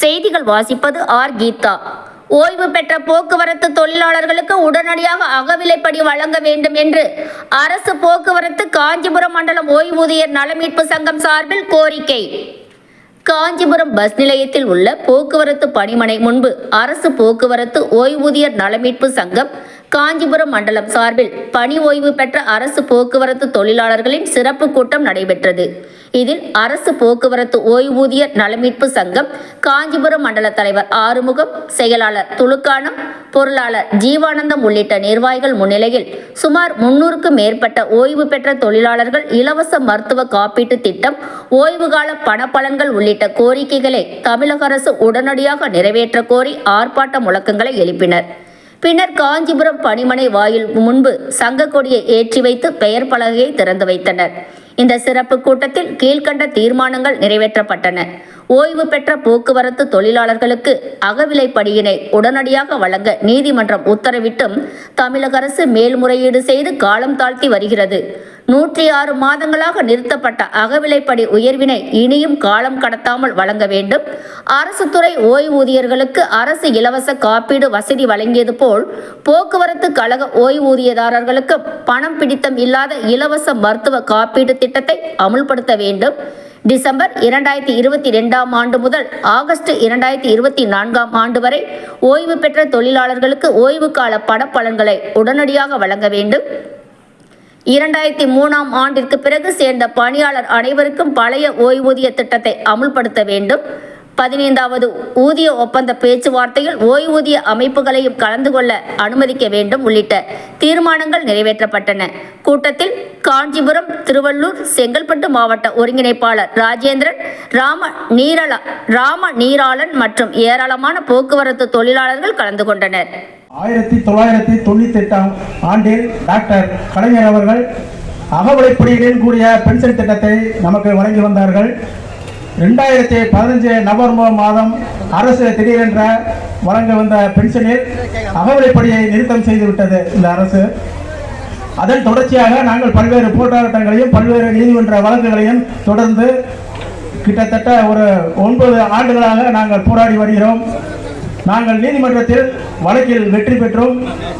செய்திகள் வாசிப்பது ஆர். கீதா. ஓய்வு பெற்ற போக்குவரத்து தொழிலாளர்களுக்கு உடனடியாக அகவிலைப்படி வழங்க வேண்டும் என்று அரசு போக்குவரத்து காஞ்சிபுரம் மண்டலம் ஓய்வூதியர் நலமீட்பு சங்கம் சார்பில் கோரிக்கை. காஞ்சிபுரம் பஸ் நிலையத்தில் உள்ள போக்குவரத்து பணிமனை முன்பு அரசு போக்குவரத்து ஓய்வூதியர் நலமீட்பு சங்கம் காஞ்சிபுரம் மண்டலம் சார்பில் பணி ஓய்வு பெற்ற அரசு போக்குவரத்து தொழிலாளர்களின் சிறப்பு கூட்டம் நடைபெற்றது. இதில் அரசு போக்குவரத்து ஓய்வூதியர் நலமீட்பு சங்கம் காஞ்சிபுரம் மண்டல தலைவர் ஆறுமுகம் செயலாளர் துலுக்கானம் பொருளாளர் ஜீவானந்தம் உள்ளிட்ட நிர்வாகிகள் முன்னிலையில் சுமார் முன்னூறுக்கும் மேற்பட்ட ஓய்வு பெற்ற தொழிலாளர்கள் இலவச மருத்துவ காப்பீட்டு திட்டம் ஓய்வுகால பணப்பலன்கள் உள்ளிட்ட கோரிக்கைகளை தமிழக அரசு உடனடியாக நிறைவேற்ற கோரி ஆர்ப்பாட்ட முழக்கங்களை எழுப்பினர். பின்னர் காஞ்சிபுரம் பணிமனை வாயில் முன்பு சங்க கொடியை ஏற்றி வைத்து பெயர் பலகையை திறந்து வைத்தனர். இந்த சிறப்பு கூட்டத்தில் கீழ்கண்ட தீர்மானங்கள் நிறைவேற்றப்பட்டன. ஓய்வு பெற்ற போக்குவரத்து தொழிலாளர்களுக்கு அகவிலைப்படியினை உடனடியாக வழங்க நீதிமன்றம் உத்தரவிட்டும் தமிழக அரசு மேல்முறையீடு செய்து காலம் தாழ்த்தி வருகிறது. நூற்றி ஆறு மாதங்களாக நிறுத்தப்பட்ட அகவிலைப்படி உயர்வினை இனியும் காலம் கடத்தாமல் வழங்க வேண்டும். அரசு துறை ஓய்வூதியர்களுக்கு அரசு இலவச காப்பீடு வசதி வழங்கியது போல் போக்குவரத்து கழக ஓய்வூதியதாரர்களுக்கு பணம் பிடித்தம் இல்லாத இலவச மருத்துவ காப்பீடு திட்டத்தை அமுல்படுத்த வேண்டும். டிசம்பர் இரண்டாயிரத்தி இருபத்தி ரெண்டாம் ஆண்டு முதல் ஆகஸ்ட் இரண்டாயிரத்தி இருபத்தி நான்காம் ஆண்டு வரை ஓய்வு பெற்ற தொழிலாளர்களுக்கு ஓய்வு கால பணப்பலன்களை உடனடியாக வழங்க வேண்டும். இரண்டாயிரத்தி மூணாம் ஆண்டிற்கு பிறகு சேர்ந்த பணியாளர் அனைவருக்கும் பழைய ஓய்வூதிய திட்டத்தை அமுல்படுத்த வேண்டும். பதினைந்தாவது ஊதிய ஒப்பந்த பேச்சுவார்த்தையில் ஓய்வூதிய அமைப்புகளையும் கலந்து கொள்ள அனுமதிக்க வேண்டும் உள்ளிட்ட தீர்மானங்கள் நிறைவேற்றப்பட்டன. கூட்டத்தில் காஞ்சிபுரம் திருவள்ளூர் செங்கல்பட்டு மாவட்ட ஒருங்கிணைப்பாளர் ராஜேந்திரன் ராம நீரலா ராம நீராளன் மற்றும் ஏராளமான போக்குவரத்து தொழிலாளர்கள் கலந்து கொண்டனர். ஆயிரத்தி தொள்ளாயிரத்தி தொண்ணூத்தி எட்டாம் ஆண்டில் டாக்டர் கலைஞர் அவர்கள் அகவிலைப்படியுடன் கூடிய பென்ஷன் திட்டத்தை நமக்கு வழங்கி வந்தார்கள். ரெண்டாயிரத்தி பதினஞ்சு நவம்பர் மாதம் அரசு திடீரென்ற வழங்க வந்த பென்ஷனில் அகவிலைப்படியை நிறுத்தம் செய்துவிட்டது இந்த அரசு. அதன் தொடர்ச்சியாக நாங்கள் பல்வேறு போராட்டங்களையும் பல்வேறு நீதிமன்ற வழக்குகளையும் தொடர்ந்து கிட்டத்தட்ட ஒரு ஒன்பது ஆண்டுகளாக நாங்கள் போராடி வருகிறோம். நாங்கள் நீதிமன்றத்தில் வழக்கில் வெற்றி பெற்றோம்.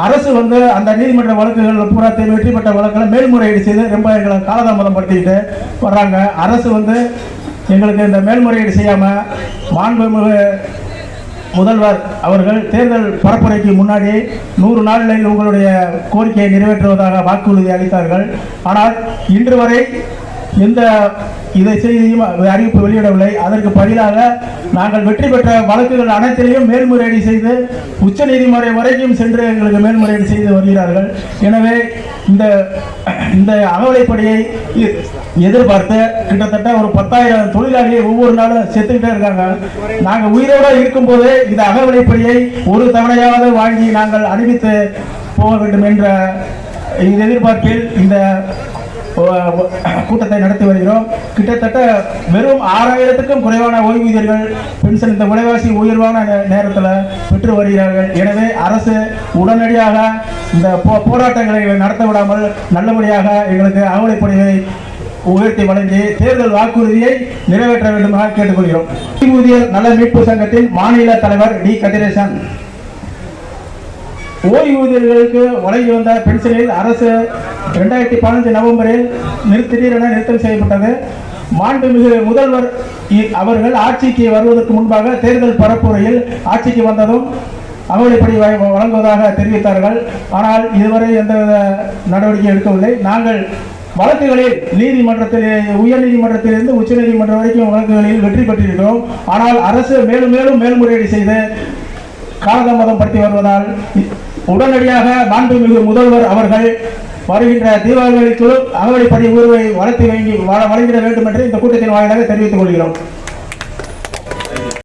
அரசு வந்து அந்த நீதிமன்ற வழக்குகள் பூராத்தில் வெற்றி பெற்ற வழக்குகளை மேல்முறையீடு செய்து ரொம்ப எங்களை காலதாமதம் படுத்திக்கிட்டு வர்றாங்க. அரசு வந்து எங்களுக்கு இந்த மேல்முறையீடு செய்யாமல் மாண்புமிகு முதல்வர் அவர்கள் தேர்தல் பரப்புரைக்கு முன்னாடி நூறு நாளில் உங்களுடைய கோரிக்கையை நிறைவேற்றுவதாக வாக்குறுதி அளித்தார்கள். ஆனால் இன்று வரை எந்த இதை செய்தியும் அறிவிப்பு வெளியிடவில்லை. அதற்கு பதிலாக நாங்கள் வெற்றி பெற்ற வழக்குகள் அனைத்திலையும் மேல்முறையீடு செய்து உச்ச நீதிமன்றம் வரைக்கும் சென்று எங்களுக்கு மேல்முறையீடு செய்து வருகிறார்கள். எனவே இந்த இந்த அகவலைப்படியை எதிர்பார்த்து கிட்டத்தட்ட ஒரு பத்தாயிரம் தொழிலாளிகள் ஒவ்வொரு நாளும் செத்துக்கிட்டே இருக்காங்க. நாங்கள் உயிரோடு இருக்கும்போதே இந்த அகவலைப்படியை ஒரு தவணையாவது வாங்கி நாங்கள் அறிவித்து போக வேண்டும் என்ற எதிர்பார்ப்பில் இந்த கூட்டத்தை நடத்தி வருகிறோம். கிட்டத்தட்ட வெறும் ஆறாயிரத்துக்கும் குறைவான ஓய்வூதியர்கள் பென்ஷன் இந்த விலைவாசி உயர்வான நேரத்தில் பெற்று வருகிறார்கள். எனவே அரசு உடனடியாக இந்த போ- போராட்டங்களை நடத்த விடாமல் நல்லபடியாக எங்களுக்கு அகவலைப்படிவை உயர்த்தி வழங்கி தேர்தல் வாக்குறுதியை நிறைவேற்ற வேண்டுமாக கேட்டுக்கொள்கிறோம். ஓய்வூதியர் நல மீட்பு சங்கத்தின் மாநில தலைவர் டி கதிரேசன். ஓய்வூதியர்களுக்கு வழங்கி வந்த பென்ஷனில் அரசு ரெண்டாயிரத்தி பதினஞ்சு நவம்பரில் நிறு- திடீரென நிறுத்தம் செய்யப்பட்டது. மாண்புமிகு முதல்வர் இ- அவர்கள் ஆட்சிக்கு வருவதற்கு முன்பாக தேர்தல் பரப்புரையில் ஆட்சிக்கு வந்ததும் அகவலைப்படி வழங்குவதாக தெரிவித்தார்கள். ஆனால் இதுவரை எந்தவித நடவடிக்கை எடுக்கவில்லை. நாங்கள் வழக்குகளில் நீதிமன்றத்தில் உயர் நீதிமன்றத்திலிருந்து உச்ச நீதிமன்றம் வரைக்கும் வழக்குகளில் வெற்றி பெற்றிருக்கிறோம். ஆனால் அரசு மேலும் மேலும் மேல்முறையீடு செய்து காலதாமதம் படுத்தி வருவதால் உடனடியாக மாண்புமிகு முதல்வர் அவர்கள் வருகின்ற தீபாவளிக்குள் அகவலைப்படி உயர்வை வளர்த்து வழங்கி வழங்கிட வேண்டும் என்று இந்த கூட்டத்தின் வாயிலாக தெரிவித்துக் கொள்கிறோம்.